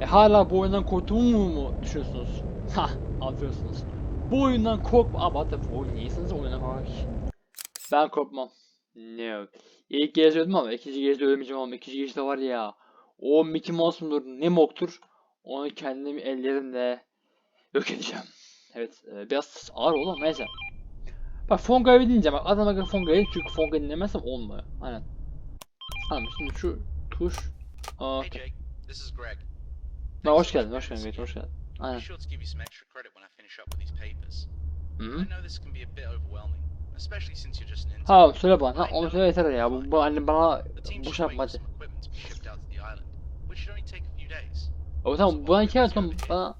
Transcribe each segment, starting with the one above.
E hala bu oyundan korktuğumu mu düşünüyorsunuz? Ha, anlıyorsunuz. Bu oyundan korkma. What the fuck, oynuyorsanız oyundan korkak. Ben korkmam. No. İlk gece öldüm ama ikinci gece ölmeyeceğim ama ikinci gece var ya. O Mickey Mouse mudur, ne moktur? Onu kendim ellerimle yok edeceğim. Evet, e, biraz ağır oğlum neyse. Bak Fonga'yı dinleyeceğim. Bak adam akıllı Fonga'yı çünkü Fonga'yı dinlemezsem olmuyor. Aynen. Tamam şimdi şu tuş. Aa, Hey Jake, this is Greg. Ha, hoş geldin, hoş geldin, hoş geldin. Aynen. be sure to give you some extra credit when I finish up with these papers. Hı I know this can be a bit overwhelming, especially since you're just an intern. Ha söyle bana. Ha onu söyle yeter ya. Bu, bu anne bana The team bu şey wait yapma for hadi. some equipment to be shipped out to the island, which should only take a few days. O tamam bana iki ay sonra bana...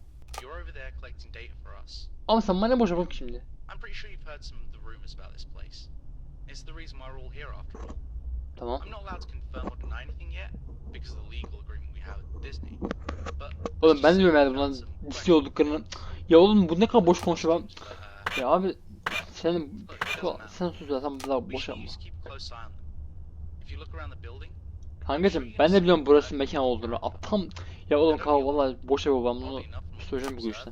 Ama sen bana ne boş yapalım şimdi? I'm pretty sure you've heard some of the rumors about this place. It's the reason why we're all here after all. Tamam. I'm not allowed to confirm or deny anything yet because of the legal agreement Disney. Oğlum ben de found some ciddi olduklarını. Ya oğlum bu ne kadar boş konuşuyor lan. Ya abi senin sen sus ya sen daha We boş yapma. Kankacım ben de biliyorum burası mekan olduğunu. Aptam ya oğlum kal vallahi boş yapma ben bunu söyleyeceğim bugün işte.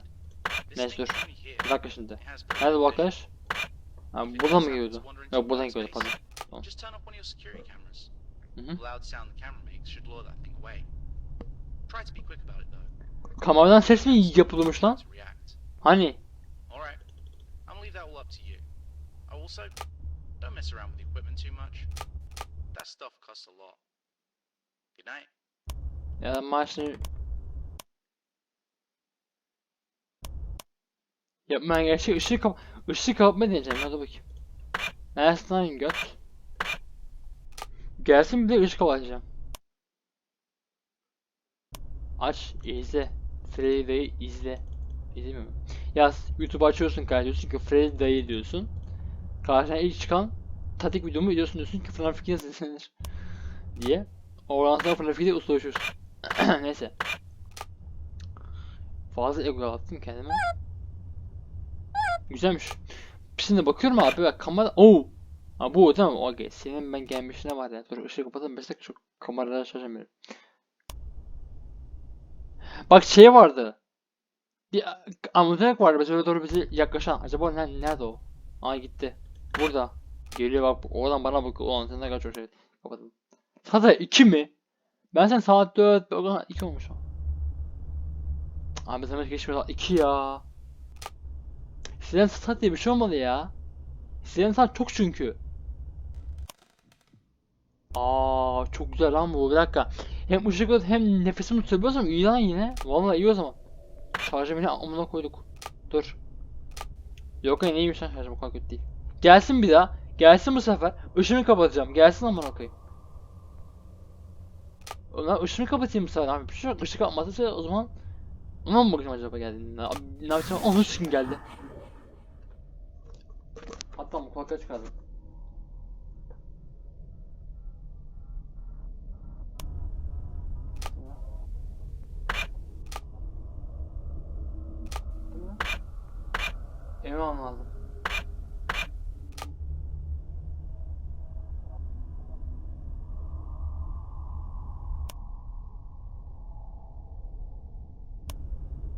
Neyse dur. Bir dakika şimdi. Nerede bu arkadaş? Ha buradan mı geliyordu? Yok buradan geliyordu pardon. Tamam. Hı hı. Kameradan ses mi yapılmış lan? Hani? Also, don't mess around with the equipment too much. That stuff costs a lot. Good night. Ya da maaşını... Yapmayan gerçek ışığı kap... Işığı kapatma deneyeceğim hadi bakayım. Nersin lan göt? Gelsin bir de ışık kapatacağım. Aç, izle. Freddy dayı izle. İzlemiyor mu? Yaz, YouTube açıyorsun kardeşim diyorsun ki Freddy dayı diyorsun. Karşına ilk çıkan tatik videomu diyorsun diyorsun ki 2 nasıl izlenir diye. Oradan sonra FNAF 2'de ustalaşıyorsun. Neyse. Fazla ego yaptım kendime. Güzelmiş. Şimdi bakıyorum abi bak kamera... Oo! Ha bu tamam okey. Senin ben gelmişine var ya. Dur ışığı kapatalım 5 dakika çok kameraları şaşırmıyorum. Bak şey vardı. Bir amutek vardı öyle doğru bize yaklaşan. Acaba ne, nerede o? Aa gitti. Burada. Geliyor bak oradan bana bakıyor. Ulan sen ne kadar çok şey. Kapatalım. Saat 2 mi? Ben sen saat 4, o zaman 2 olmuş. Abi zaman geçmiyor saat 2 ya. Sizden saat diye bir şey olmadı ya. Sizden saat çok çünkü. Aa çok güzel lan bu bir dakika. Hem ışıklı hem nefesimi tutabiliyorsam iyi lan yine. Vallahi iyi o zaman. Şarjı beni amına koyduk. Dur. Yok ya neymiş lan şarjım o kadar kötü değil. Gelsin bir daha. Gelsin bu sefer. Işığını kapatacağım. Gelsin amına koyayım. Ulan ışığını kapatayım bu sefer abi. Bir şey yok. Işık kapatmazsa o zaman ona mı bakacağım acaba geldiğinde? Ne yapacağım? Onun için geldi. Hatta kulaklığı çıkardım. Eve almam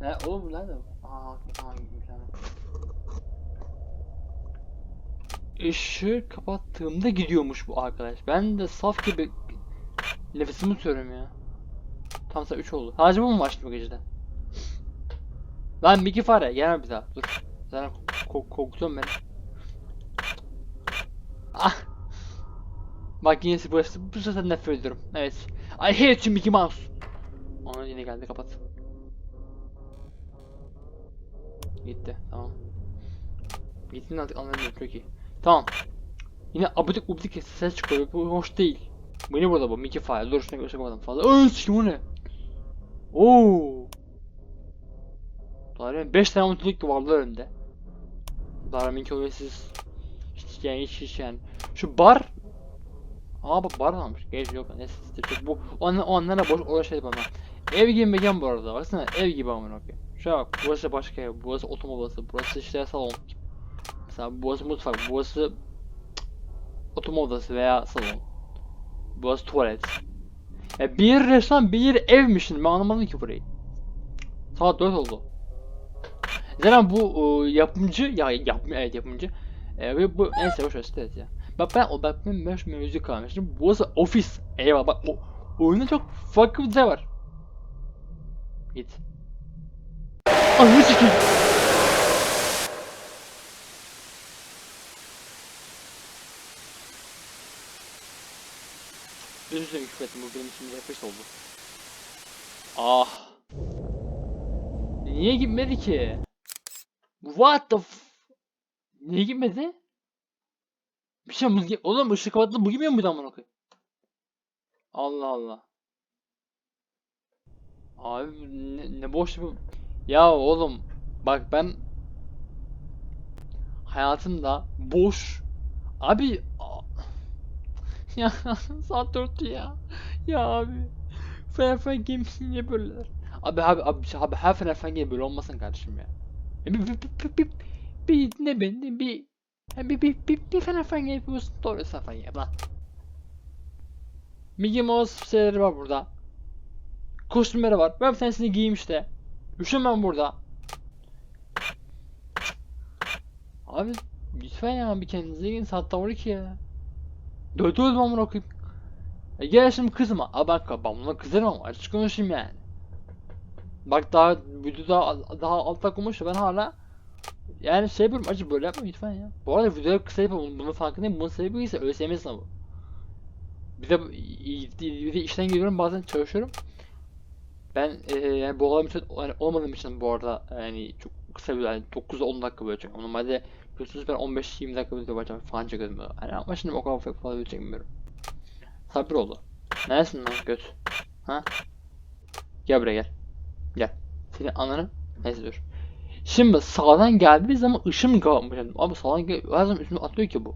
Ne oğlum nerede? bu? Aa tamam mükemmel. Işığı kapattığımda gidiyormuş bu arkadaş. Ben de saf gibi nefesimi tutuyorum ya. Tam saat 3 oldu. Bu mu açtı bu gecede? Lan Mickey fare gelme bir daha. Dur. Zaten ko korkutuyorum beni. Ah. Bak yine burası bu sefer nefret ediyorum. Evet. I hate you Mickey Mouse. Ona yine geldi kapat. Gitti tamam. Gittiğini artık anlamıyorum çok iyi. Tamam. Yine abidik ubidik ses çıkıyor. Bu hoş değil. Bu ne burada bu? Mickey Fire. Dur şuna göstereyim fazla. Ööö sikim o ne? Oo. Daha 5 tane mutluluk vardı önünde. Daha Mickey oluyor siz. Hiç yani hiç hiç yani. Şu bar Aa bak bar varmış. Geç yok. Neyse işte bu o, an, o anlara boş uğraşaydı bana. Ev gibi mekan bu arada. Baksana ev gibi amına koyayım. Şuna bak burası başka ev. Burası oturma. Burası işte salon. Mesela burası mutfak. Burası oturma odası veya salon. Burası tuvalet. Ya bir restoran bir evmiş şimdi ben anlamadım ki burayı. Saat 4 oldu. Zaten bu e, yapımcı ya yap evet yapımcı. E, ve bu neyse boş ver ya. Bak ben o ben beş müzik kalmıştım. Burası ofis. Eyvallah bak o oyunda çok farklı bir şey var. Git. Ananı sikeyim. Özür dilerim küfür ettim bu benim için refleks oldu. Ah. Niye gitmedi ki? What the f... Niye gitmedi? Bir şey mi? Oğlum ışık kapattı bu gitmiyor muydu amına koyayım? Allah Allah. Abi ne, ne boş bu. Ya oğlum bak ben hayatımda boş abi ya saat 4'tü ya. Ya abi. FNF Games niye böyleler? Abi abi abi, abi her FNF Game böyle olmasın kardeşim ya. Bir bir bir bir bir, bir ne ben bir bir bir bir bir, FNF Game yapıyorsun doğru FNF Game lan. Mickey Mouse şeyleri var burada. Kostümleri var. Ben bir tanesini giyeyim işte. Üşümem burada. Abi lütfen ya bir kendinize gelin saat 12 ya. Dördü öldüm amına koyayım. E gel şimdi kızma. Aa bak ben kızarım ama açık konuşayım yani. Bak daha video daha, daha altta konuşuyor ben hala yani şey yapıyorum acı böyle yapma lütfen ya. Bu arada videoyu kısa yapalım bunun farkındayım bunun sebebi ise ÖSYM sınavı. Bir de bir de işten geliyorum bazen çalışıyorum. Ben e, yani bu olayım için yani olmadığım için bu arada yani çok kısa bir yani 9-10 dakika böyle çekiyorum. Normalde biliyorsunuz ben 15-20 dakika video yapacağım falan çekiyordum. Yani ama şimdi o kadar fazla video çekmiyorum. Sabır oldu. Neresin lan göt? Ha? Gel buraya gel. Gel. Senin ananı. Neyse dur. Şimdi sağdan geldiği zaman ışım kapatmış. Abi sağdan gel her zaman üstüme atlıyor ki bu.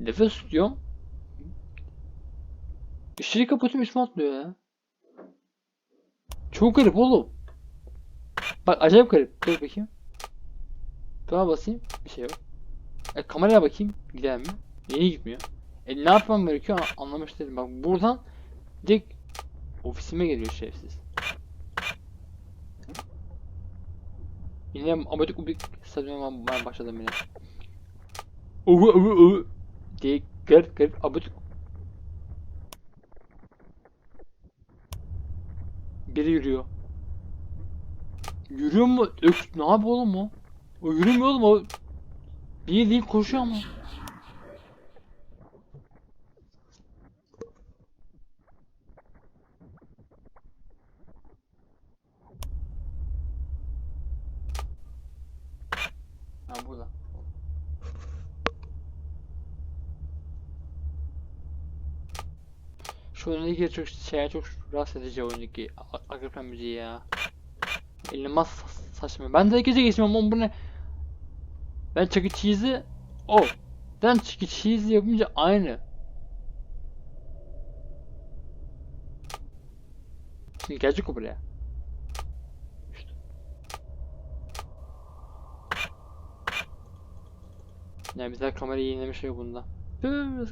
Nefes tutuyorum. Işığı kapatıyorum üstüme atlıyor ya. Çok garip oğlum. Bak acayip garip. Dur bakayım. Buna basayım. Bir şey yok. E, kameraya bakayım. Gider mi? Niye gitmiyor? E ne yapmam gerekiyor An- anlamış değilim. Bak buradan direkt ofisime geliyor şerefsiz. Yine abadik ubik stadyuma ben başladım yine. Uvu uvu uvu diye garip garip abadik Biri yürüyor. Yürüyor mu? Ök, ne yapıyor oğlum o? O yürümüyor oğlum o. Bir değil koşuyor ama. Ha burada. Şu oyundaki çok şeye çok rahatsız edici oyundaki A- Agripa müziği ya. İnanılmaz sa- saçma. Ben de gece geçmiyorum ama bu ne? Ben Chuck E. Cheese'i o. Ben Chuck E. Cheese yapınca aynı. Şimdi gelecek o buraya. İşte. Yani bizler kamerayı yenilemiş şey bunda.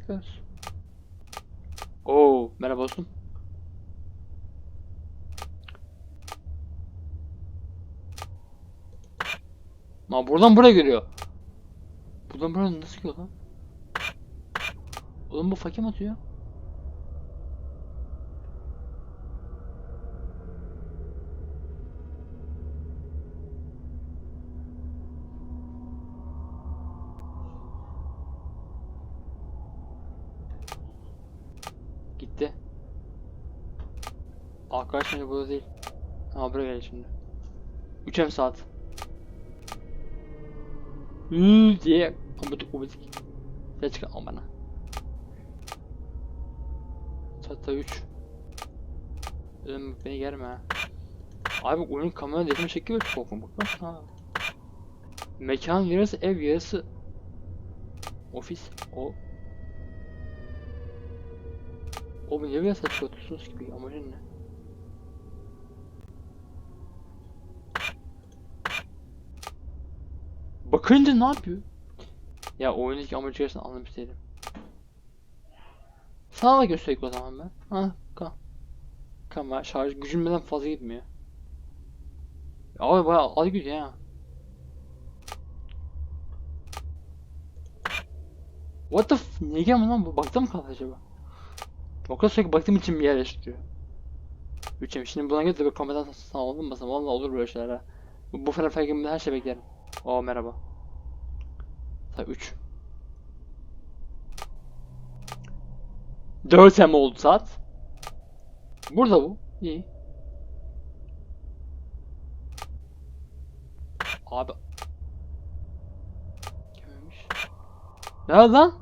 Kadar. Oo, merhaba dostum. Ma buradan buraya geliyor. Buradan buraya nasıl gidiyor lan? Oğlum bu fakim atıyor. Gitti. Arkadaş bence burada değil. Ha buraya geldi şimdi. 3 saat. Hıı diye amudik amudik. Ses çıkartma bana. Çatı 3. Dedim beni gelme ha. Abi oyun kamera resmi çekiyor çok korkun bak bak ha. Mekan yarısı ev yarısı ofis o o niye böyle saçma atıyorsunuz gibi amacın ne? Bakınca ne yapıyor? Ya oyundaki amacı gerçekten anlamış değilim. Sana da göstereyim o zaman ben. Ha, ka. Kamera şarj gücüm benden fazla gitmiyor. Abi bayağı az gidiyor ya. What the f... Niye gelmedi lan bu? Bakta mı kaldı acaba? O kadar sürekli baktığım için bir yer yaşıyor. Üçüm. Şimdi buna göre bir kompedan sana olmasın. Valla olur böyle şeyler ha. Bu, bu falan her şey beklerim. Oo merhaba. Saat 3. 4 hem oldu saat. Burada bu. İyi. Abi. Gelmemiş. Nerede lan?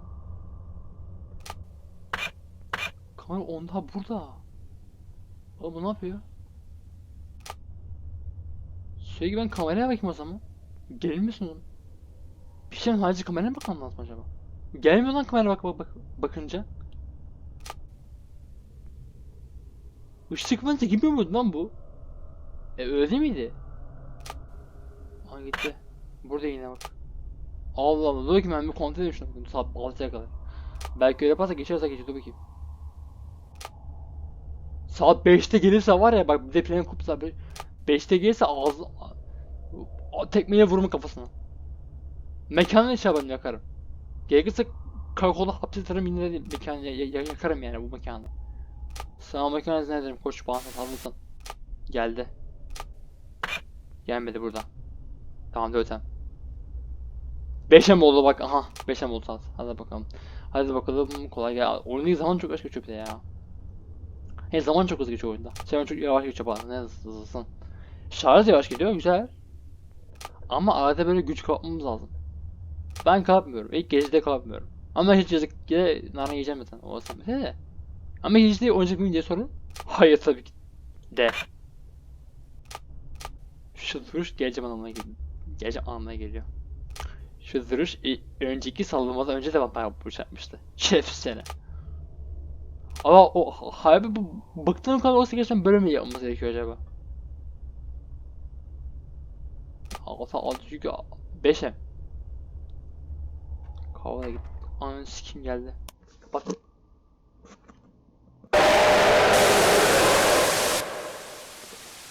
Kamera onda burada. Oğlum bu ne yapıyor? Sürekli ben kameraya bakayım o zaman. Gelir misin oğlum? Şeyin harici kameraya bakmam lazım acaba? Gelmiyor lan kamera bak, bak, bak bakınca. Işık falan çekilmiyor muydu lan bu? E öyle miydi? Aha gitti. Burada yine bak. Allah Allah dur bakayım ben bir kontrol edeyim şunu. Saat 6'ya kadar. Belki öyle yaparsa geçerse geçer dur bakayım. Saat 5'te gelirse var ya bak bir de plan kupsa 5'te gelirse ağzı tekmeyle vurumu kafasına. Mekanı şey yaparım yakarım. Gerekirse karakola hapsetarım yine de mekanı ya- ya- yakarım yani bu mekanı. Sana mekanı ne ederim koş bana saldırsan. Geldi. Gelmedi burada. Tamam dörtem. Beşem oldu bak aha. Beşem oldu saat. Hadi bakalım. Hadi bakalım kolay gel. Oyundaki zaman çok yavaş geçiyor ya. He zaman çok hızlı geçiyor oyunda. Şey çok yavaş geçiyor bana. Ne hızlısın. Şarj da yavaş gidiyor güzel. Ama arada böyle güç kapmamız lazım. Ben kapmıyorum. İlk gecede kapmıyorum. Ama hiç yazık yine nane yiyeceğim zaten. O mesele de. Ama hiç değil oynayacak mıyım diye sorun. Hayır tabii ki. De. Şu duruş geleceğim anlamına geliyor. Geleceğim anlamına geliyor. Şu duruş i- önceki saldırmadan önce de bana yapmış yapmıştı. Şerefsiz sene. Ama o harbi bu bıktığım kadar olsa gerçekten böyle mi yapması gerekiyor acaba? Altı altı çünkü 5'e. Kavga git. Ananı sikim geldi. Kapat.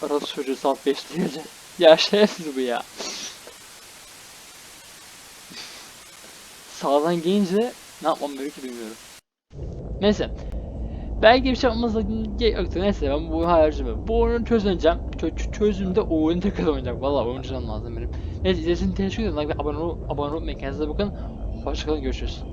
Arası çocuğu saat 5 diyece. Ya bu ya. Sağdan gelince ne yapmam gerekiyor bilmiyorum. Neyse. Belki bir şey olmazsa yoktu. Neyse ben bu harcımı. Bu oyunu çözeceğim. Çö çö- çözümde o oyunu tekrar oynayacak. Valla oyuncam lazım benim. Neyse izlediğiniz teşekkür ederim. Like ve abone ol, abone olmayı kendinize bakın. Hoşçakalın görüşürüz.